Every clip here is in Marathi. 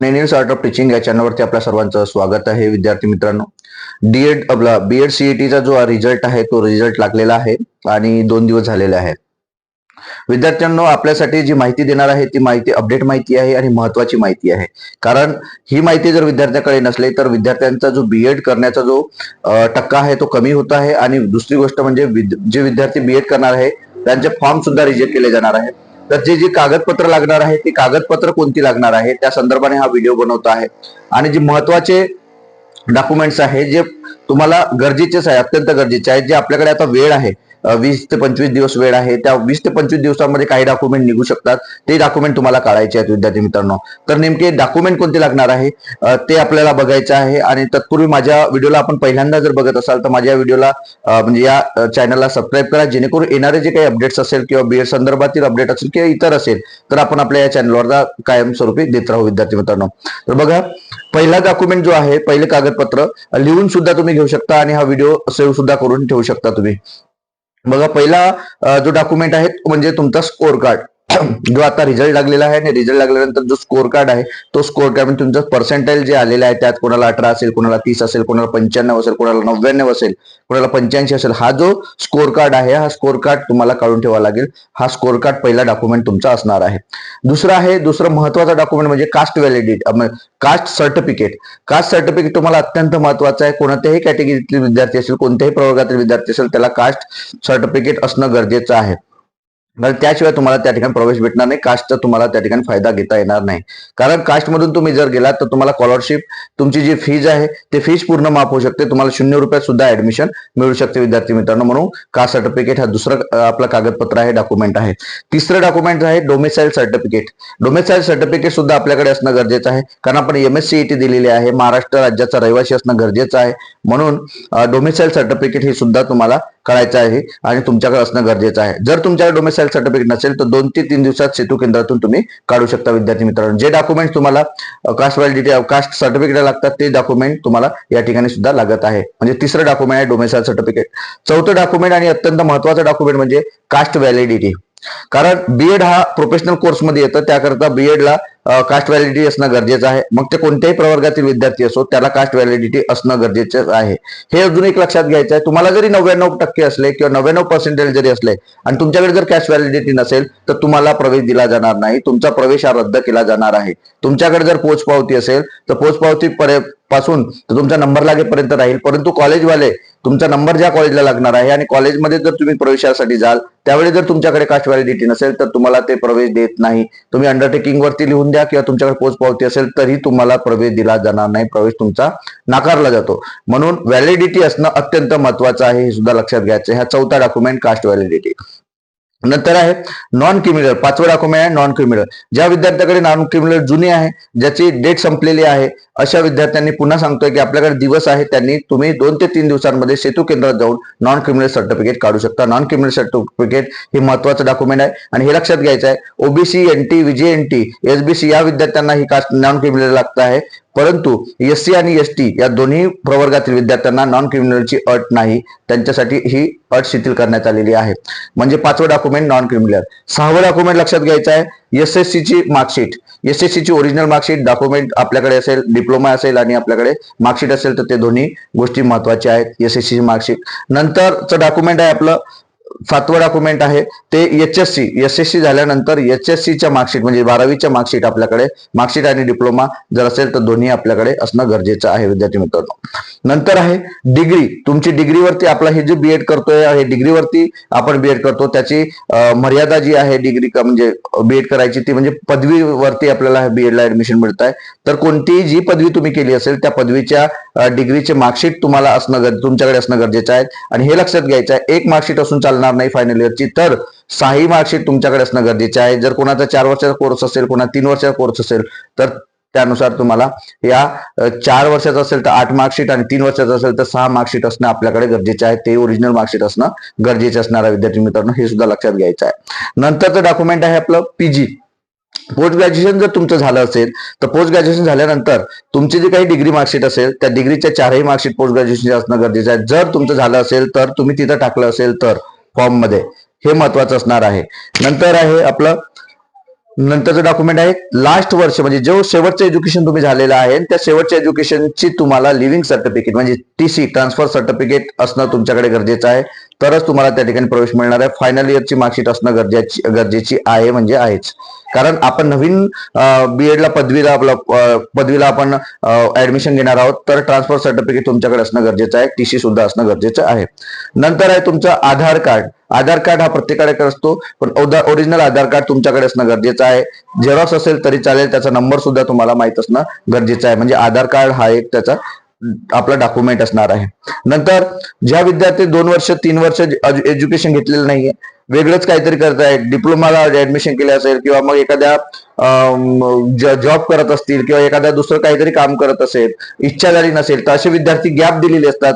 नेनिल आर्ट ऑफ टीचिंग या चॅनलवरती आपल्या सर्वांचं स्वागत आहे विद्यार्थी मित्रांनो. डीएड आपला बीएड सीईटीचा जो रिझल्ट आहे तो रिझल्ट लागलेला आहे आणि दोन दिवस झालेले आहे विद्यार्थ्यांनो आपल्यासाठी जी माहिती देणार आहे ती माहिती अपडेट माहिती आहे आणि महत्वाची माहिती आहे. कारण ही माहिती जर विद्यार्थ्याकडे नसली तर विद्यार्थ्यांचा जो बीएड करण्याचा जो टक्का आहे तो कमी होत आहे आणि दुसरी गोष्ट म्हणजे विद- जे विद्यार्थी बीएड करणार आहे त्यांचे फॉर्म सुद्धा रिजेक्ट केले जाणार आहेत. तर जे जी कागदपत्र लागणार आहे ती कागदपत्र कोणती लागणार आहे त्या संदर्भाने हा व्हिडिओ बनवतो आहे. आणि जे महत्त्वाचे डॉक्युमेंट्स आहे जे तुम्हाला गरजेचेच आहे अत्यंत गरजेचे आहेत जे आपल्याकडे आता वेळ आहे वीस ते पंचवीस दिवस वेळ आहे. त्या वीस ते पंचवीस दिवसामध्ये काही डॉक्युमेंट निघू शकतात. ते डॉक्युमेंट तुम्हाला काढायचे आहेत विद्यार्थी मित्रांनो. तर नेमके डॉक्युमेंट कोणते लागणार आहे? ते आपल्याला बघायचं आहे आणि तत्पूर्वी माझ्या व्हिडिओला आपण पहिल्यांदा जर बघत असाल तर माझ्या व्हिडिओला म्हणजे या चॅनलला सबस्क्राईब करा. जेणेकरून येणारे जे काही अपडेट्स असेल किंवा बीएड संदर्भातील अपडेट असेल किंवा इतर असेल तर आपण आपल्या या चॅनलवर कायमस्वरूपी देत राहू विद्यार्थी मित्रांनो. तर बघा पहिला डॉक्युमेंट जो आहे पहिले कागदपत्र लिहून सुद्धा तुम्ही घेऊ शकता आणि हा व्हिडिओ सेव्ह सुद्धा करून ठेवू शकता तुम्ही. बघा पहिला जो डॉक्युमेंट आहे तो म्हणजे तुमचा स्कोअर कार्ड जो आता रिझल्ट लागलेला आहे आणि रिझल्ट लागल्यानंतर जो स्कोर कार्ड आहे तो स्कोर कार्ड म्हणजे तुमचं पर्सेंटेज जे आलेलं आहे त्यात कोणाला अठरा असेल कोणाला तीस असेल कोणाला पंच्याण्णव असेल कोणाला नव्याण्णव असेल कोणाला पंच्याऐंशी असेल हा जो स्कोर कार्ड आहे हा स्कोर कार्ड तुम्हाला काढून ठेवावा लागेल. हा स्कोर कार्ड पहिला डॉक्युमेंट तुमचा असणार आहे. दुसरं आहे दुसरं महत्त्वाचा डॉक्युमेंट म्हणजे caste validity caste certificate caste certificate तुम्हाला अत्यंत महत्वाचं आहे. कोणत्याही कॅटेगरीतील विद्यार्थी असेल कोणत्याही प्रवर्गातील विद्यार्थी असेल त्याला कास्ट सर्टिफिकेट असणं गरजेचं आहे. कारण त्याशिवाय तुम्हाला त्या ठिकाणी प्रवेश भेटणार नाही. कास्टचा तुम्हाला त्या ठिकाणी फायदा घेता येणार नाही. कारण कास्टमधून तुम्ही जर गेलात तर तुम्हाला स्कॉलरशिप तुमची जी फीज आहे ते फीज पूर्ण माफ होऊ शकते. तुम्हाला शून्य रुपयात सुद्धा ऍडमिशन मिळू शकते विद्यार्थी मित्रांनो. म्हणून कास्ट सर्टिफिकेट हा दुसरं आपलं कागदपत्र आहे डॉक्युमेंट आहे. तिसरं डॉक्युमेंट आहे डोमेसाईल सर्टिफिकेट डोमेसाईल सर्टिफिकेट सुद्धा आपल्याकडे असणं गरजेचं आहे. कारण आपण एम एस दिलेली आहे. महाराष्ट्र राज्याचा रहिवासी असणं गरजेचं आहे. म्हणून डोमेसाईल सर्टिफिकेट हे सुद्धा तुम्हाला करायचं आहे आणि तुमच्याकडे असणं गरजेचं आहे. जर तुमच्याकडे डोमेसाईल सर्टिफिकेट नसेल तर दोन ते तीन दिवसात सेतू केंद्रातून तुम्ही काढू शकता विद्यार्थी मित्रांनो. जे डॉक्युमेंट तुम्हाला कास्ट व्हॅलिडिटी कास्ट सर्टिफिकेट लागतात ते डॉक्युमेंट तुम्हाला या ठिकाणी सुद्धा लागत आहे. म्हणजे तिसरं डॉक्युमेंट आहे डोमेसाईल सर्टिफिकेट चौथं डॉक्युमेंट आणि अत्यंत महत्वाचं डॉक्युमेंट म्हणजे कास्ट व्हॅलिडिटी कारण बीएड हा प्रोफेशनल कोर्समध्ये येतं त्याकरता बीएडला कास्ट व्हॅलिडिटी असणं गरजेचं आहे. मग ते कोणत्याही प्रवर्गातील विद्यार्थी असो त्याला कास्ट व्हॅलिडिटी असणं गरजेचं आहे. हे अजून एक लक्षात घ्यायचं आहे. तुम्हाला जरी नव्याण्णव टक्के असले किंवा नव्याण्णव पर्सेंटेज जरी असले आणि तुमच्याकडे जर कॅस्ट व्हॅलिडिटी नसेल तर तुम्हाला प्रवेश दिला जाणार नाही. तुमचा प्रवेश हा रद्द केला जाणार आहे. तुमच्याकडे जर पोचपावती असेल तर पोचपावती पर्य पासून तुमचा नंबर लागेपर्यंत राहील. परंतु कॉलेजवाले तुमचा नंबर ज्या कॉलेजला लागणार आहे आणि कॉलेजमध्ये जर तुम्ही प्रवेशासाठी जाल त्यावेळी जर तुमच्याकडे कास्ट व्हॅलिडिटी नसेल तर तुम्हाला ते प्रवेश देत नाही. तुम्ही अंडरटेकिंग वरती लिहून द्या किंवा तुमच्याकडे पोचपावती असेल तरी तुम्हाला प्रवेश दिला जाणार नाही. प्रवेश तुमचा नाकारला जातो. म्हणून व्हॅलिडिटी असणं अत्यंत महत्वाचं आहे हे सुद्धा लक्षात घ्यायचं ह्या हा चौथा डॉक्युमेंट कास्ट व्हॅलिडिटी नंतर आहे नॉन क्रिमिनल पाचवं डॉक्युमेंट आहे नॉन क्रिमिनल ज्या विद्यार्थ्याकडे नॉन क्रिमिनल जुनी आहे ज्याची डेट संपलेली आहे अशा विद्यार्थ्यांनी पुन्हा सांगतोय की आपल्याकडे दिवस आहे त्यांनी तुम्ही दोन ते तीन दिवसांमध्ये सेतू केंद्रात जाऊन नॉन क्रिमिनल सर्टिफिकेट काढू शकता. नॉन क्रिमिनल सर्टिफिकेट हे महत्वाचं डॉक्युमेंट आहे आणि हे लक्षात घ्यायचं आहे OBC NT VJ NT SBC या विद्यार्थ्यांना ही कास्ट नॉन क्रिमिनल लागत आहे. परंतु एस सी आणि एस टी या दोन्ही प्रवर्गातील विद्यार्थ्यांना नॉन क्रिमिनलची अट नाही. त्यांच्यासाठी ही अट शिथिल करण्यात आलेली आहे. म्हणजे पाचवं डॉक्युमेंट नॉन क्रिमिनल सहावं डॉक्युमेंट लक्षात घ्यायचं आहे. एस एस ची मार्कशीट एस एस ची ओरिजिनल मार्कशीट डॉक्युमेंट आपल्याकडे असेल डिप्लोमा असेल आणि आपल्याकडे मार्कशीट असेल तर ते दोन्ही गोष्टी महत्त्वाच्या आहेत. एस एस ची मार्कशीट नंतरचं डॉक्युमेंट आहे आपलं सातवं डॉक्युमेंट आहे. ते H S C S S C झाल्यानंतर एच एस सीच्या मार्कशीट म्हणजे बारावीच्या मार्कशीट आपल्याकडे मार्कशीट आणि डिप्लोमा जर असेल तर दोन्ही आपल्याकडे असणं गरजेचं आहे विद्यार्थी मित्रांनो. नंतर आहे डिग्री तुमची डिग्रीवरती आपला हे जे बीएड करतोय हे डिग्रीवरती आपण बीएड करतो. त्याची मर्यादा जी आहे डिग्री म्हणजे बीएड करायची ती म्हणजे पदवीवरती आपल्याला बीएडला ऍडमिशन मिळत आहे तर कोणतीही जी पदवी तुम्ही केली असेल त्या पदवीच्या डिग्रीचे मार्कशीट तुम्हाला असणं तुमच्याकडे असणं गरजेचं आहे. आणि हे लक्षात घ्यायचं आहे एक मार्कशीट असून चालणार नाही फायनल इयरची तर सहाही मार्कशीट तुमच्याकडे असणं गरजेचे आहे. जर कोणाचा चार वर्षाचा कोर्स असेल कोणा तीन वर्षाचा कोर्स असेल तर त्यानुसार तुम्हाला या चार वर्षाचा असेल तर आठ मार्कशीट आणि तीन वर्षाचा असेल तर सहा मार्कशीट असणं आपल्याकडे गरजेचे आहे. ते ओरिजिनल मार्कशीट असणं गरजेचे असणार आहे विद्यार्थी मित्रांनो. हे सुद्धा लक्षात घ्यायचं आहे. नंतरचं डॉक्युमेंट आहे आपलं पीजी पोस्ट ग्रॅज्युएशन जर तुमचं झालं असेल तर पोस्ट ग्रॅज्युएशन झाल्यानंतर तुमची जी काही डिग्री मार्कशीट असेल त्या डिग्रीच्या चारही मार्कशीट पोस्ट ग्रॅज्युएशन असणं गरजेचं आहे. जर तुमचं झालं असेल तर तुम्ही तिथं टाकलं असेल तर फॉर्ममध्ये हे महत्वाचं असणार आहे. नंतर आहे आपलं नंतरचं डॉक्युमेंट आहे. लास्ट वर्ष म्हणजे जो शेवटचं एज्युकेशन तुम्ही झालेलं आहे त्या शेवटच्या एज्युकेशनची तुम्हाला लिव्हिंग सर्टिफिकेट म्हणजे टी सी ट्रान्सफर सर्टिफिकेट असणं तुमच्याकडे गरजेचं आहे. तरच तुम्हाला त्या ठिकाणी प्रवेश मिळणार आहे. फायनल इयरची मार्कशीट असणं गरजेची गरजेची आहे म्हणजे आहेच. कारण आपण नवीन बी एडला पदवीला आपलं पदवीला आपण ऍडमिशन घेणार आहोत. तर ट्रान्सफर सर्टिफिकेट तुमच्याकडे असणं गरजेचं आहे. टीसी सुद्धा असणं गरजेचं आहे. नंतर आहे तुमचं आधार कार्ड आधार कार्ड हा प्रत्येकाकडे असतो पण ओरिजिनल आधार कार्ड तुमच्याकडे असणं गरजेचं आहे. झेरॉक्स असेल तरी चालेल त्याचा नंबर सुद्धा तुम्हाला माहीत असणं गरजेचं आहे. म्हणजे आधार कार्ड हा एक त्याचा आपला डॉक्युमेंट असणार आहे. नंतर ज्या विद्यार्थी दोन वर्ष तीन वर्ष एज्युकेशन घेतलेलं नाहीये वेगळंच काहीतरी करतायत डिप्लोमाला ऍडमिशन केले असेल किंवा मग एखाद्या जॉब करत असतील किंवा एखाद्या दुसरं काहीतरी काम करत असेल इच्छा झाली नसेल तर असे विद्यार्थी गॅप दिलेले असतात.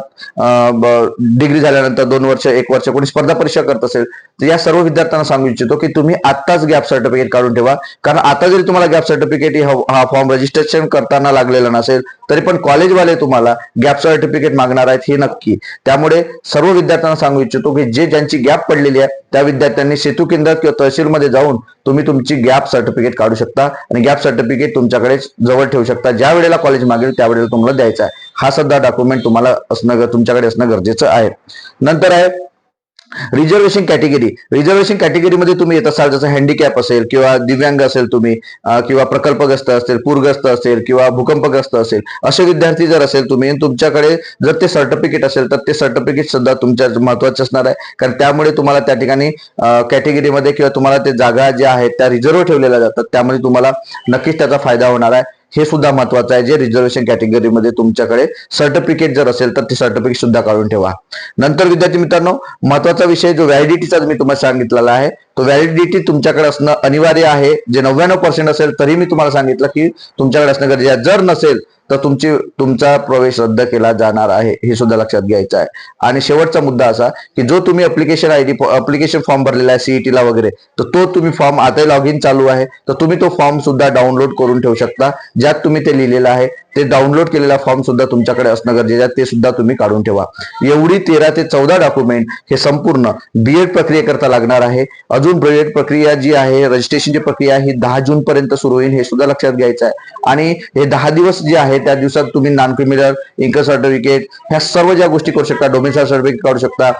डिग्री झाल्यानंतर दोन वर्ष एक वर्ष कोणी स्पर्धा परीक्षा करत असेल तर या सर्व विद्यार्थ्यांना सांगू इच्छितो की तुम्ही आत्ताच गॅप सर्टिफिकेट काढून ठेवा. कारण आता जरी तुम्हाला गॅप सर्टिफिकेट हा फॉर्म रजिस्ट्रेशन करताना लागलेला नसेल तरी पण कॉलेजवाले तुम्हाला गॅप सर्टिफिकेट मागणार आहेत हे नक्की. त्यामुळे सर्व विद्यार्थ्यांना सांगू इच्छितो की जे ज्यांची गॅप पडलेली आहे त्या विद्यार्थ्यांनी सेतू केंद्रात किंवा तहसीलमध्ये जाऊन तुम्ही तुमची गॅप सर्टिफिकेट काढू शकता आणि गॅप सर्टिफिकेट तुमच्याकडे जवळ ठेवू शकता. ज्या वेळेला कॉलेज मागेल त्यावेळेला तुम्हाला द्यायचा आहे. हा सध्या डॉक्युमेंट तुम्हाला असणं तुमच्याकडे असणं गरजेचं आहे. नंतर आहे रिझर्वेशन कॅटेगरी रिझर्वेशन कॅटेगरीमध्ये तुम्ही येत असाल जसं हँडिकॅप असेल किंवा दिव्यांग असेल तुम्ही किंवा प्रकल्पग्रस्त असेल पूरग्रस्त असेल किंवा भूकंपग्रस्त असेल असे विद्यार्थी जर असेल तुम्ही तुमच्याकडे जर ते सर्टिफिकेट असेल तर ते सर्टिफिकेट सुद्धा तुमच्या महत्त्वाचे असणार आहे. कारण त्यामुळे तुम्हाला त्या ठिकाणी कॅटेगरीमध्ये किंवा तुम्हाला ते जागा ज्या आहेत त्या रिझर्व ठेवलेल्या जातात. त्यामुळे तुम्हाला नक्कीच त्याचा फायदा होणार आहे. हे सुद्धा महत्वाचं आहे. जे रिझर्वेशन कॅटेगरीमध्ये तुमच्याकडे सर्टिफिकेट जर असेल तर ते सर्टिफिकेट सुद्धा काढून ठेवा. नंतर विद्यार्थी मित्रांनो महत्त्वाचा विषय जो व्हॅलिडिटीचा मी तुम्हाला सांगितलेला आहे तो व्हॅलिडिटी तुमच्याकडे असणं अनिवार्य आहे. जे नव्याण्णव पर्सेंट असेल तरी मी तुम्हाला सांगितलं की तुमच्याकडे असणं गरजेचं आहे. जर नसेल तर तुमची तुमचा प्रवेश रद्द केला जाणार आहे हे सुद्धा लक्षात घ्यायचं आहे. आणि शेवटचा मुद्दा असा की जो तुम्ही अप्लिकेशन आयडी अप्लिकेशन फॉर्म भरलेला आहे सीईटी ला वगैरे तर तो तुम्ही फॉर्म आता लॉग इन चालू आहे तर तुम्ही तो फॉर्म सुद्धा डाउनलोड करून ठेवू शकता ज्यात तुम्ही ते लिहिलेलं आहे. ते डाउनलोड केलेला फॉर्म सुद्धा तुमच्याकडे असणं गरजेचं आहे. ते सुद्धा तुम्ही काढून ठेवा. एवढी तेरा ते चौदा डॉक्युमेंट हे संपूर्ण बी एड प्रक्रियेकरता लागणार आहे. अजून बीएड प्रक्रिया जी आहे रजिस्ट्रेशनची प्रक्रिया ही दहा जून पर्यंत सुरू होईल हे सुद्धा लक्षात घ्यायचं आहे. आणि हे दहा दिवस जे आहे त्या दिवसात तुम्ही नॉन क्रिमिनल इन्कम सर्टिफिकेट ह्या सर्व ज्या गोष्टी करू शकता डोमिसाईल सर्टिफिकेट काढू शकता.